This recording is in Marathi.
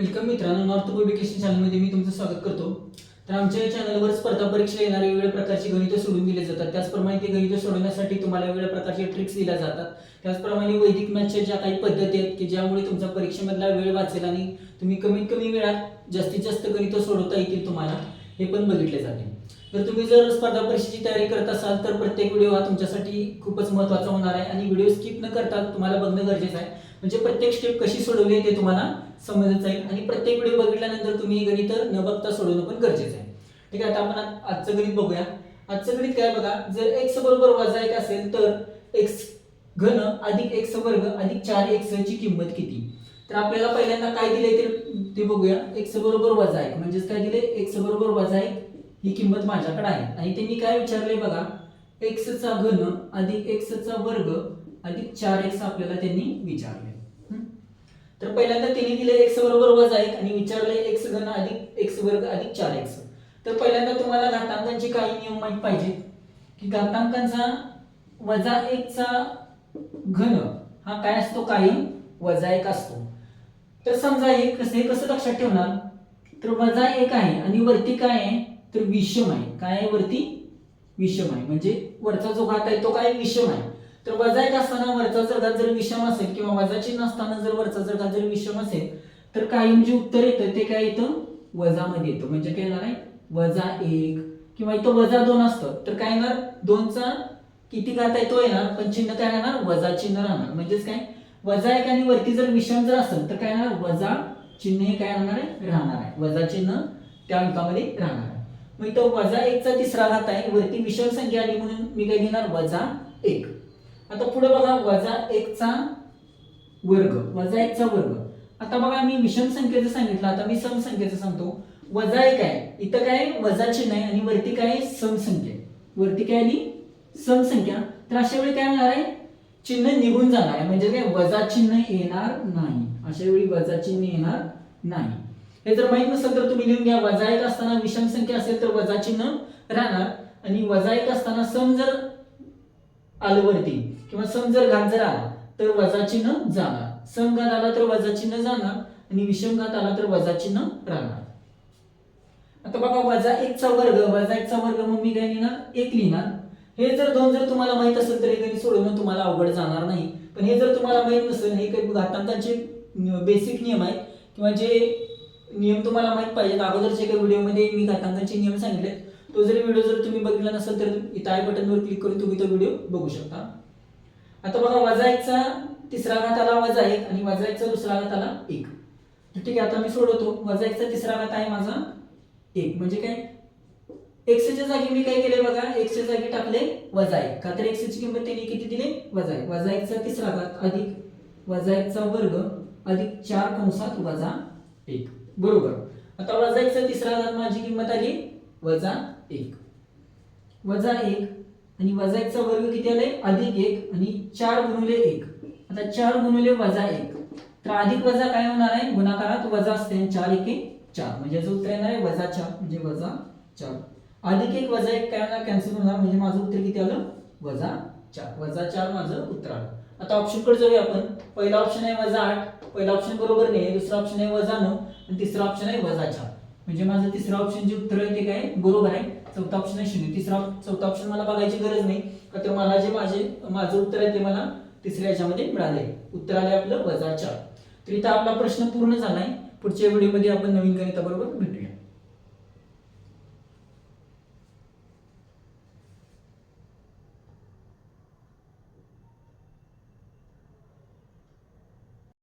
वेलकम मित्रांनो नॉर्थ पब्लिकेशन चॅनलमध्ये मी तुमचं स्वागत करतो. तर आमच्या या चॅनलवर स्पर्धा परीक्षा येणारे वेगवेगळ्या प्रकारची गणितं सोडून दिले जातात. त्याचप्रमाणे ते गणितं सोडवण्यासाठी तुम्हाला वेगवेगळ्या प्रकारचे ट्रिक्स दिल्या जातात. त्याचप्रमाणे वैदिक मॅथच्या ज्या काही पद्धती आहेत की ज्यामुळे तुमचा परीक्षेमधला वेळ वाचेल आणि तुम्ही कमीत कमी वेळात जास्तीत जास्त गणितं सोडवता येतील तुम्हाला. हे पण बघितले जाते तर तुम्ही जर स्पर्धा परीक्षेची तयारी करत असाल तर प्रत्येक व्हिडिओ हा तुमच्यासाठी खूपच महत्त्वाचा होणार आहे आणि व्हिडिओ स्किप न करता तुम्हाला बघणं गरजेचं आहे. म्हणजे प्रत्येक स्टेप कशी सोडवली आहे ते तुम्हाला समजत जाईल आणि प्रत्येक व्हिडिओ बघितल्यानंतर तुम्ही गणित न बघता सोडवणं पण गरजेचं आहे. ठीक आहे आता आपण आजचं गणित बघूया. आजचं गणित काय बघा जर एक्स बरोबर वजा एक असेल तर एक्स घन अधिक एक्स वर्ग अधिक चार एक्स ची किंमत किती? तर आपल्याला पहिल्यांदा काय दिले ते ते बघूया. एक्स बरोबर वजा एक. म्हणजेच काय दिले एक्स बरोबर वजा एक ही किंमत माझ्याकडे आहे. आणि त्यांनी काय विचारले बघा? एक्सचा घन अधिक एक्सचा वर्ग अधिक चार एक्स आपल्याला त्यांनी विचारले तर पहिल्यांदा त्यांनी दिले एक्स बरोबर वजा एक आणि विचारले एक्स घन अधिक एक्स वर्ग अधिक चार एक्स तर पहिल्यांदा तुम्हाला घातांकांचे काही नियम माहीत पाहिजे की घातांकांचा वजा एकचा घन हा काय असतो? काही? वजा एक असतो. तर समजा हे कसं हे कसं लक्षात ठेवणार? तर वजा एक आहे आणि वरती काय आहे? तर विषम आहे. काय आहे वरती? विषम आहे. म्हणजे वरचा जो घात आहे तो काय विषम आहे? तर वजा एक असताना वरचा जर घात जर विषम असेल किंवा वजा चिन्ह असताना जर वरचा जर घात जर विषम असेल तर काही जे उत्तर येतं. ते काय येतं? वजामध्ये येतं. म्हणजे काय येणार आहे? वजा एक. किंवा इथं वजा दोन असतं. तर काय येणार? दोनचा किती घात आहे तो येणार. पण चिन्ह काय राहणार? वजा चिन्ह राहणार. म्हणजेच काय? वजा एक आणि वरती जर विषम जर असेल तर काय येणार? वजा चिन्ह हे काय राहणार आहे? राहणार आहे. वजा चिन्ह त्या अंकामध्ये राहणार आहे. मग इथं वजा एकचा तिसरा घात आहे. वरती विषम संख्या आली म्हणून मी काय घेणार? वजा एक. आता पुढे बघा वजा एकचा वर्ग. वजा एकचा वर्ग. आता बघा मी विषम संख्येचं सांगितलं. आता मी सम संख्येचं सांगतो. वजा एक आहे. इथं काय? वजा चिन्ह आहे आणि वरती काय? आहे? सम संख्या. वरती काय आली? सम संख्या. तर अशा वेळी काय होणार आहे? चिन्ह निघून जाणार आहे म्हणजे काय वजा चिन्ह येणार नाही. अशा वेळी वजा चिन्ह येणार नाही. हे जर माहीत नसेल तर तुम्ही लिहून घ्या वजा एक असताना विषम संख्या असेल तर वजा चिन्ह राहणार. आणि वजा एक असताना सम जर आलं वरती किंवा सम जर घात जर आला तर वजा चिन्ह जाणार. सम घात आला तर वजा चिन्ह जाणार आणि विषम घात आला तर वजा चिन्ह राहणार. आता बघा वजा एकचा वर्ग वजा एकचा वर्ग मग मी काय लिहिणार? एक लिहिणार. हे जर दोन जर तुम्हाला माहीत असेल तर हे गणित सोडवणं तुम्हाला अवघड जाणार नाही. पण हे जर तुम्हाला माहीत नसेल हे काही घातांकांचे बेसिक नियम आहेत किंवा जे नियम तुम्हाला माहीत पाहिजेत. अगोदरच्या एका व्हिडिओमध्ये मी घातांकांचे नियम सांगितले तो जरी व्हिडिओ जर तुम्ही बघितला नसेल तर इथं आय बटनवर क्लिक करून तुम्ही तो व्हिडिओ बघू शकता. आता बघा वजा एकचा तिसरा घात आला वजा एक आणि वजा एकचा दुसरा घात आला एक ठीक आहे आता मी सोडवतो. वजा एकचा तिसरा घात आहे माझा एक. म्हणजे काय? एक्सच्या जागी मी काय केले बघा एक्सच्या जागी टाकले वजा एक. का तर एक्सची किंमत त्यांनी किती दिली? वजा एक. वजा एकचा तिसरा घात अधिक वजा एकचा वर्ग अधिक चार कंसात वजा एक. बरोबर. आता वजा एकचा तिसरा घात माझी किंमत आली वजा एक. वजा एक आणि वजा एकचा वर्ग किती आले अधिक एक आणि चार गुणुले एक. आता चार गुणुले वजा एक. तर अधिक वजा काय होणार आहे? गुणाकारात वजा असते आणि चार एके चार. म्हणजे याचं उत्तर येणार आहे वजा चार. म्हणजे वजा चार. अधिक एक वजा एक काय होणार? कॅन्सल होणार. म्हणजे माझं उत्तर किती आलं? वजा चार. वजा चार माझं उत्तर आलं. आता ऑप्शनकडे जाऊया आपण. पहिला ऑप्शन आहे वजा आठ. पहिला ऑप्शन बरोबर नाही. दुसरा ऑप्शन आहे वजा नऊ. आणि तिसरा ऑप्शन आहे वजा चार. म्हणजे माझं तिसरा ऑप्शन जे उत्तर आहे ते काय? बरोबर आहे. चौथा ऑप्शन आहे शून्य. तिसरा चौथा ऑप्शन मला बघायची गरज नाही. का तर मला जे माझे माझं उत्तर आहे ते मला तिसऱ्या याच्यामध्ये मिळाले. उत्तर आले आपलं वजा चार. तर इथं आपला प्रश्न पूर्ण झालाय. पुढच्या व्हिडिओमध्ये आपण नवीन गणिताबरोबर भेटूया.